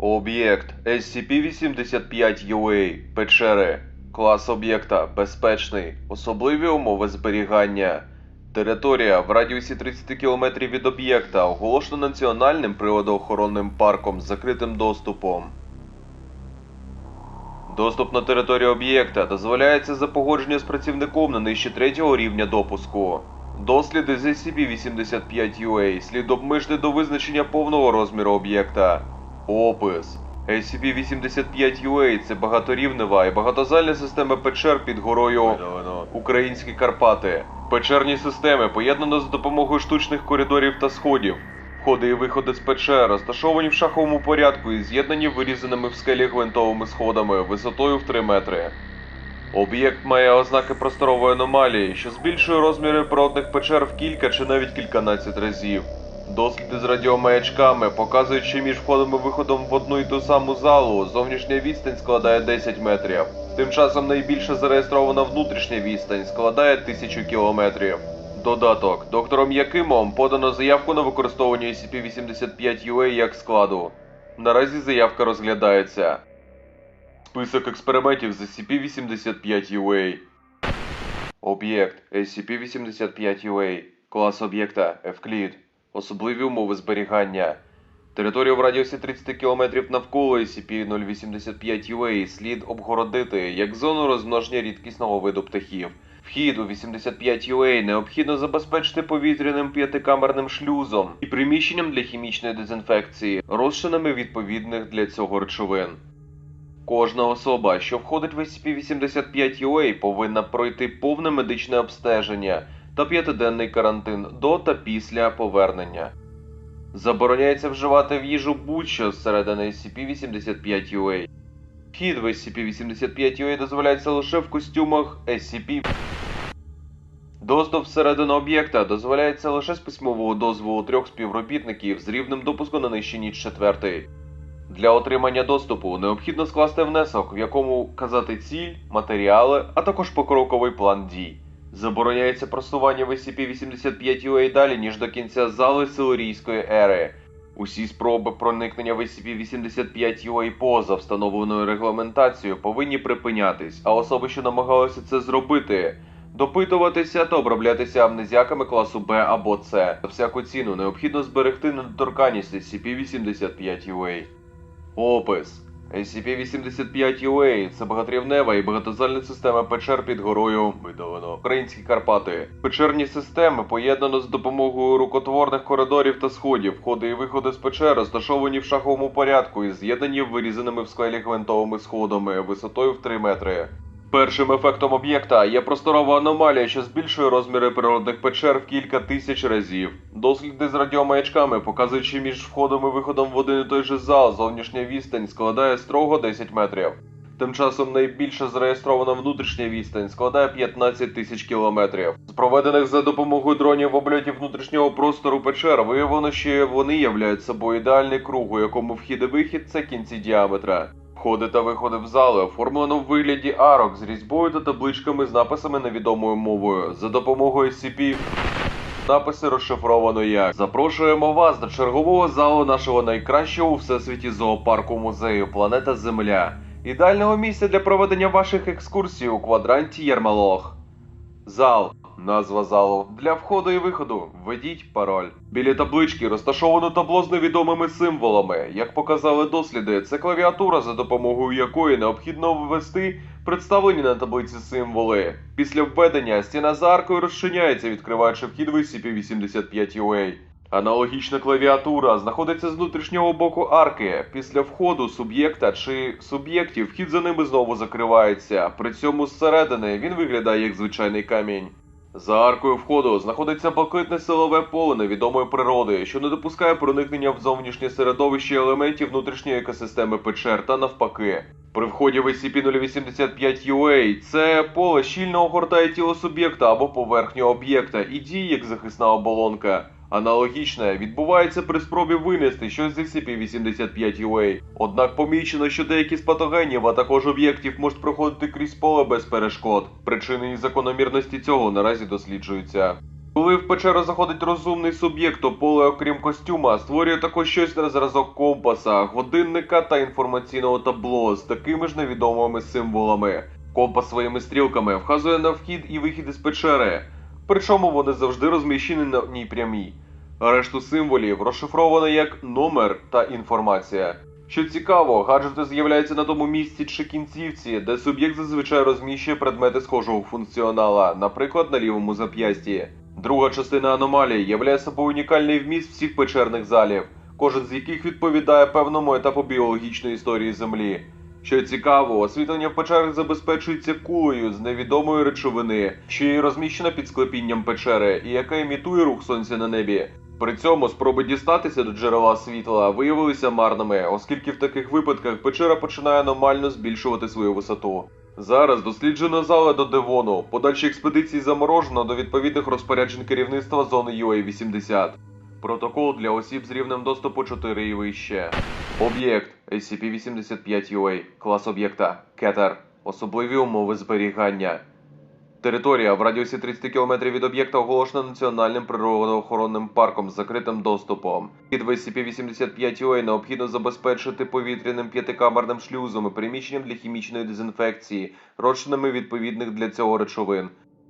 Об'єкт SCP-85UA. Печери. Клас об'єкта безпечний. Особливі умови зберігання. Територія в радіусі 30 км від об'єкта оголошена національним природоохоронним парком з закритим доступом. Доступ на територію об'єкта дозволяється за погодження з працівником на нижче третього рівня допуску. Досліди з SCP-85UA слід обмежити до визначення повного розміру об'єкта. Опис. SCP-85UA – це багаторівнева і багатозальна система печер під горою Українські Карпати. Печерні системи поєднано за допомогою штучних коридорів та сходів. Входи і виходи з печер розташовані в шаховому порядку і з'єднані вирізаними в скелі гвинтовими сходами висотою в 3 метри. Об'єкт має ознаки просторової аномалії, що збільшує розміри природних печер в кілька чи навіть кільканадцять разів. Досліди з радіомаячками показують, що між входом і виходом в одну і ту саму залу зовнішня відстань складає 10 метрів. Тим часом найбільша зареєстрована внутрішня відстань складає 1000 кілометрів. Додаток. Доктором Якимом подано заявку на використовування SCP-85UA як складу. Наразі заявка розглядається. Список експериментів з SCP-85UA. Об'єкт SCP-85UA. Клас об'єкта Евклід. Особливі умови зберігання. Територію в радіусі 30 км навколо SCP-085UA слід обгородити як зону розмноження рідкісного виду птахів. Вхід у 85UA необхідно забезпечити повітряним п'ятикамерним шлюзом і приміщенням для хімічної дезінфекції, розчинами відповідних для цього речовин. Кожна особа, що входить в SCP-85UA, повинна пройти повне медичне обстеження та п'ятиденний карантин до та після повернення. Забороняється вживати в їжу будь-що зсередини SCP-85UA. Вхід в SCP-85UA дозволяється лише в костюмах SCP. Доступ всередину об'єкта дозволяється лише з письмового дозволу трьох співробітників з рівнем допуску на нижче ніж четвертий. Для отримання доступу необхідно скласти внесок, в якому вказати ціль, матеріали, а також покроковий план дій. Забороняється просування в SCP-85UA далі, ніж до кінця зали Силурійської ери. Усі спроби проникнення в SCP-85UA поза встановленою регламентацією повинні припинятись, а особи, що намагалися це зробити, допитуватися та оброблятися амнезіаками класу Б або С. За всяку ціну необхідно зберегти недоторканність SCP-85UA. Опис. SCP-85UA – це багаторівнева і багатозальна система печер під горою видалено Українські Карпати. Печерні системи поєднано з допомогою рукотворних коридорів та сходів. Входи і виходи з печер розташовані в шаховому порядку і з'єднані вирізаними в скелі гвинтовими сходами висотою в 3 метри. Першим ефектом об'єкта є просторова аномалія, що збільшує розміри природних печер в кілька тисяч разів. Досліди з радіомаячками показують, що між входом і виходом в один і той же зал зовнішня відстань складає строго 10 метрів. Тим часом найбільша зареєстрована внутрішня відстань складає 15 тисяч кілометрів. З проведених за допомогою дронів обльотів внутрішнього простору печер виявлено, що вони являють собою ідеальний круг, у якому вхід і вихід це кінці діаметра. Входи та виходи в зали оформлено в вигляді арок з різьбою та табличками з написами невідомою мовою. За допомогою SCP написи розшифровано як Запрошуємо вас до чергового залу нашого найкращого у всесвіті зоопарку музею Планета Земля. Ідеального місця для проведення ваших екскурсій у квадранті Єрмалох. Зал. Назва залу. Для входу і виходу. Введіть пароль. Біля таблички розташовано табло з невідомими символами. Як показали досліди, це клавіатура, за допомогою якої необхідно ввести представлені на таблиці символи. Після введення стіна за аркою розчиняється, відкриваючи вхід в SCP-85UA. Аналогічна клавіатура знаходиться з внутрішнього боку арки. Після входу суб'єкта чи суб'єктів вхід за ними знову закривається. При цьому зсередини він виглядає як звичайний камінь. За аркою входу знаходиться блакитне силове поле невідомої природи, що не допускає проникнення в зовнішнє середовище елементів внутрішньої екосистеми печер та навпаки. При вході в SCP-085UA це поле щільно огортає тіло суб'єкта або поверхню об'єкта і діє як захисна оболонка. Аналогічне відбувається при спробі винести щось з SCP-85UA. Однак помічено, що деякі з патогенів, а також об'єктів можуть проходити крізь поле без перешкод. Причини і закономірності цього наразі досліджуються. Коли в печеру заходить розумний суб'єкт, то поле, окрім костюма, створює також щось на зразок компаса, годинника та інформаційного табло з такими ж невідомими символами. Компас своїми стрілками вказує на вхід і вихід із печери, причому вони завжди розміщені на одній прямій. Решту символів розшифровано як номер та інформація. Що цікаво, гаджети з'являються на тому місці чи кінцівці, де суб'єкт зазвичай розміщує предмети схожого функціонала, наприклад, на лівому зап'ясті. Друга частина аномалії являє собою унікальний вміст всіх печерних залів, кожен з яких відповідає певному етапу біологічної історії Землі. Що цікаво, освітлення в печерах забезпечується кулею з невідомої речовини, що є розміщена під склепінням печери і яка імітує рух сонця на небі. При цьому спроби дістатися до джерела світла виявилися марними, оскільки в таких випадках печера починає аномально збільшувати свою висоту. Зараз досліджена зала до Девону, подальші експедиції заморожено до відповідних розпоряджень керівництва зони UA-80. Протокол для осіб з рівнем доступу 4 і вище. Об'єкт SCP-85UA, клас об'єкта Кетер, особливі умови зберігання. Територія в радіусі 30 км від об'єкта оголошена національним природоохоронним парком з закритим доступом. Під SCP-85UA необхідно забезпечити повітряним п'ятикамерним шлюзом і приміщенням для хімічної дезінфекції, розчинами відповідних для цього речовин.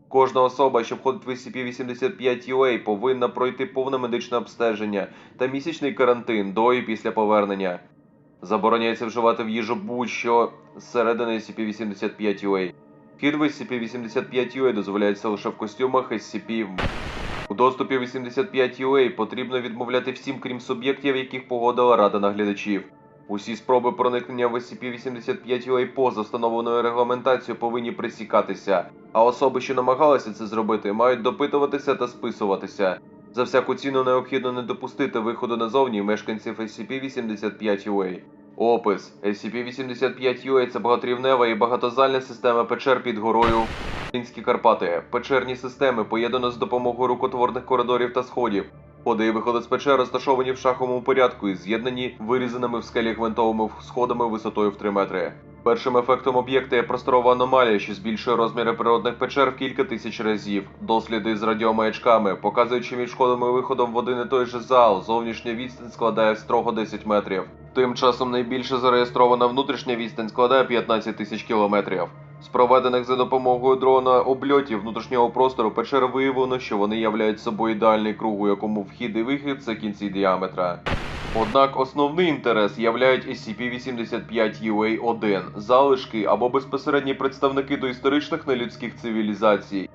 Кожна особа, що входить в SCP-85UA, повинна пройти повне медичне обстеження та місячний карантин до і після повернення. Забороняється вживати в їжу будь-що зсередини SCP-85UA. Вхід в SCP-85UA дозволяється лише в костюмах SCP. У доступі 85UA потрібно відмовляти всім, крім суб'єктів, яких погодила Рада наглядачів. Усі спроби проникнення в SCP-85UA поза встановленою регламентацією повинні пресікатися, а особи, що намагалися це зробити, мають допитуватися та списуватися. За всяку ціну необхідно не допустити виходу назовні мешканців SCP-85UA. Опис SCP-85UA – це багаторівнева і багатозальна система печер під горою Карпати. Печерні системи поєднано з допомогою рукотворних коридорів та сходів. Входи і виходи з печер розташовані в шаховому порядку і з'єднані вирізаними в скелі гвинтовими сходами висотою в 3 метри. Першим ефектом об'єкта є просторова аномалія, що збільшує розміри природних печер в кілька тисяч разів. Досліди з радіомаячками показують, що між входом і виходом в один і той же зал зовнішня відстань складає строго 10 метрів. Тим часом найбільше зареєстрована внутрішня відстань складає 15 тисяч кілометрів. З проведених за допомогою дрона обльотів внутрішнього простору печер виявлено, що вони являють собою ідеальний круг, у якому вхід і вихід це кінці діаметра. Однак основний інтерес являють SCP-85UA-1, залишки або безпосередні представники доісторичних нелюдських цивілізацій.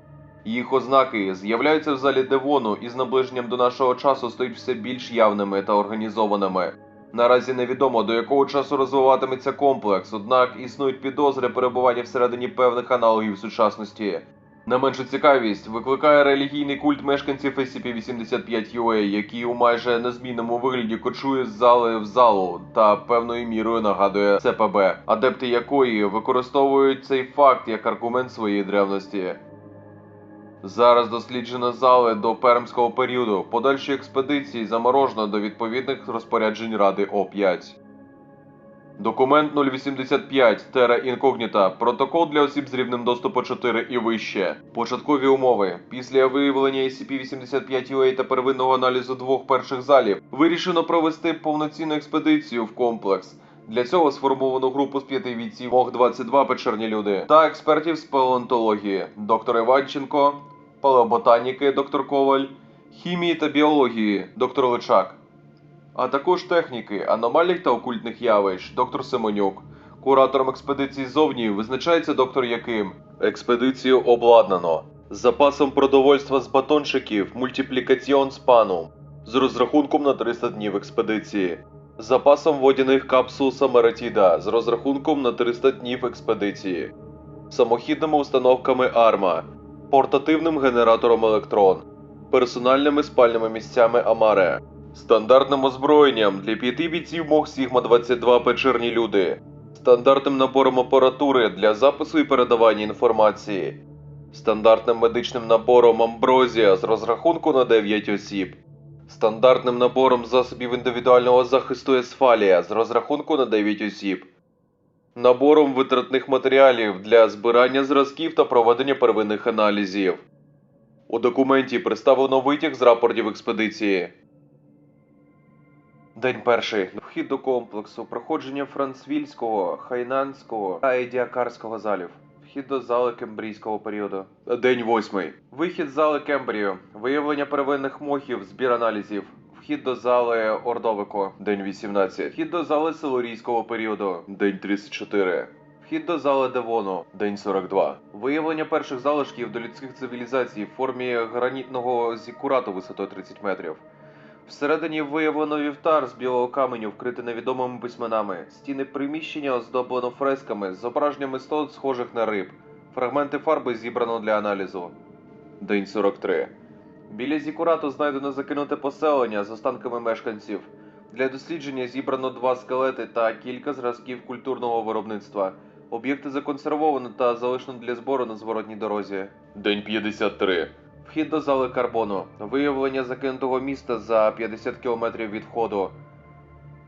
Їх ознаки з'являються в залі Девону і з наближенням до нашого часу стають все більш явними та організованими. Наразі невідомо до якого часу розвиватиметься комплекс, однак існують підозри перебування всередині певних аналогів сучасності. Не меншу цікавість викликає релігійний культ мешканців SCP-85UA, який у майже незмінному вигляді кочує з зали в залу та певною мірою нагадує ЦПБ, адепти якої використовують цей факт як аргумент своєї древності. Зараз досліджено зали до пермського періоду. Подальші експедиції заморожено до відповідних розпоряджень Ради О5. Документ 085 Терра Інкогніта. Протокол для осіб з рівнем доступу 4 і вище. Початкові умови. Після виявлення SCP-85UA та первинного аналізу двох перших залів вирішено провести повноцінну експедицію в комплекс. Для цього сформовано групу з п'яти бійців МОГ-22 печерні люди та експертів з палеонтології доктор Іванченко, палеоботаніки доктор Коваль, хімії та біології доктор Личак, а також техніки, аномальних та окультних явищ доктор Семенюк. Куратором експедиції зовні визначається доктор Яким. Експедицію обладнано з запасом продовольства з батончиків мультиплікаціон спану з розрахунком на 300 днів експедиції. З запасом водяних капсул Самаратіда з розрахунком на 300 днів експедиції, самохідними установками Арма, портативним генератором електрон, персональними спальними місцями Амаре, стандартним озброєнням для п'яти бійців МОГ Сігма 22 печерні люди, стандартним набором апаратури для запису і передавання інформації, стандартним медичним набором Амброзія з розрахунку на 9 осіб стандартним набором засобів індивідуального захисту Есфалія з розрахунку на 9 осіб, набором витратних матеріалів для збирання зразків та проведення первинних аналізів. У документі представлено витяг з рапортів експедиції. День перший. Вхід до комплексу, проходження Францвільського, Хайнанського та Едіакарського залів. Вхід до зали кембрійського періоду. День восьмий. Вихід з зали Кембрію. Виявлення первинних мохів, збір аналізів. Вхід до зали Ордовико. День 18. Вхід до зали Силурійського періоду. День 34. Вхід до зали Девону. День 42. Виявлення перших залишків до людських цивілізацій в формі гранітного зікурату висотою 30 метрів. Всередині виявлено вівтар з білого каменю, вкритий невідомими письменами. Стіни приміщення оздоблено фресками з зображенням істот, схожих на риб. Фрагменти фарби зібрано для аналізу. День 43. Біля зікурату знайдено закинуте поселення з останками мешканців. Для дослідження зібрано два скелети та кілька зразків культурного виробництва. Об'єкти законсервовано та залишено для збору на зворотній дорозі. День 53. Вхід до зали карбону. Виявлення закинутого міста за 50 кілометрів від входу.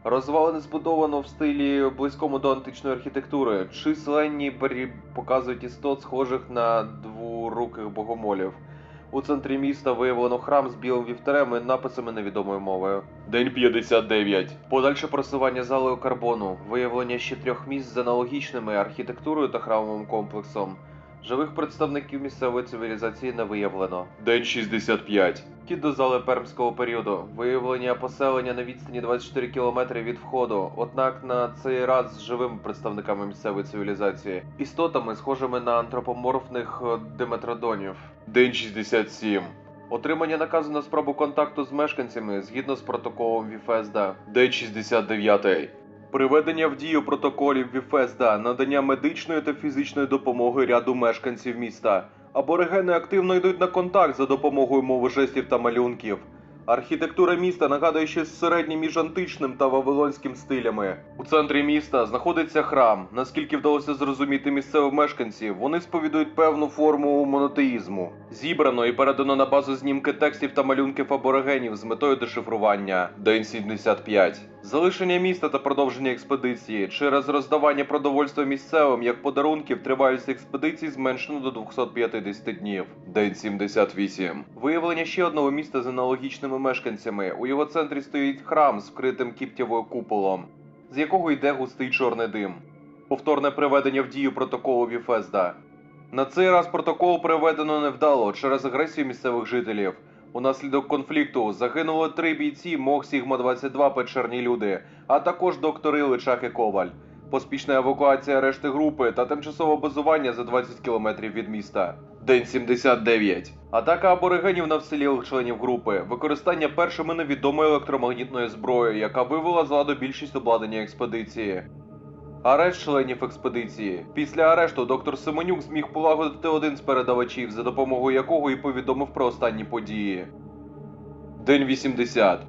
Розвалини збудовано в стилі близькому до античної архітектури. Численні пері... показують істот, схожих на двуруких богомолів. У центрі міста виявлено храм з білим вівтарем і написами невідомою мовою. День 59. Подальше просування залою карбону. Виявлення ще трьох міст з аналогічними архітектурою та храмовим комплексом. Живих представників місцевої цивілізації не виявлено. День 65. Вхід до зали пермського періоду. Виявлення поселення на відстані 24 км від входу, однак на цей раз з живими представниками місцевої цивілізації, істотами, схожими на антропоморфних е, диметродонів. День 67. Отримання наказу на спробу контакту з мешканцями згідно з протоколом Віфезда. День 69. Приведення в дію протоколів Віфезда, надання медичної та фізичної допомоги ряду мешканців міста. Аборигени активно йдуть на контакт за допомогою мови жестів та малюнків. Архітектура міста нагадує щось середнє між античним та вавилонським стилями. У центрі міста знаходиться храм. Наскільки вдалося зрозуміти місцевих мешканців, вони сповідують певну форму монотеїзму. Зібрано і передано на базу знімки текстів та малюнків аборигенів з метою дешифрування. День 75. Залишення міста та продовження експедиції через роздавання продовольства місцевим як подарунків тривалість експедиції зменшено до 250 днів. День 78. Виявлення ще одного міста з аналогічними мешканцями. У його центрі стоїть храм з вкритим кіптєвою куполом, з якого йде густий чорний дим. Повторне приведення в дію протоколу Віфезда. На цей раз протокол приведено невдало через агресію місцевих жителів. Унаслідок конфлікту загинули три бійці МОГ Сігма 22 печерні люди, а також доктори Личак і Коваль. Поспішна евакуація решти групи та тимчасове базування за 20 кілометрів від міста. День 79. Атака аборигенів на вцілілих членів групи. Використання першими невідомої електромагнітної зброї, яка вивела з ладу більшість обладнання експедиції. Арешт членів експедиції. Після арешту доктор Семенюк зміг полагодити один з передавачів, за допомогою якого і повідомив про останні події. День 80.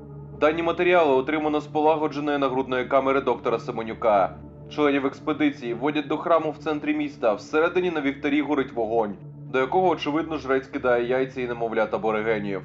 Дані матеріали отримано з полагодженої нагрудної камери доктора Семенюка. Членів експедиції вводять до храму в центрі міста. Всередині на вівтарі горить вогонь, до якого очевидно жрець кидає яйця і немовлят аборигенів.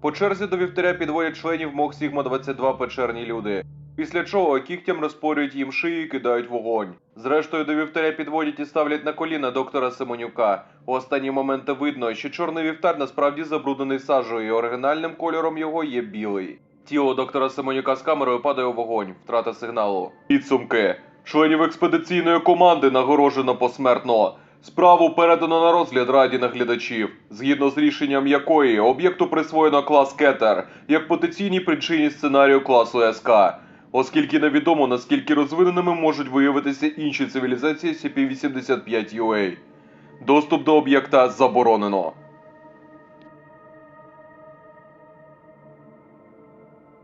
По черзі до вівтаря підводять членів МОГ Сігма 22 печерні люди. Після чого кігтям розпорюють їм шиї і кидають вогонь. Зрештою, до вівтаря підводять і ставлять на коліна доктора Семенюка. У останні моменти видно, що чорний вівтар насправді забруднений сажею, і оригінальним кольором його є білий. Тіло доктора Семенюка з камерою падає у вогонь, втрата сигналу. Підсумки. Членів експедиційної команди нагороджено посмертно. Справу передано на розгляд раді наглядачів, згідно з рішенням якої об'єкту присвоєно клас Кетер як потенційній причині сценарію класу СК, оскільки невідомо наскільки розвиненими можуть виявитися інші цивілізації CP-85 UA. Доступ до об'єкта заборонено.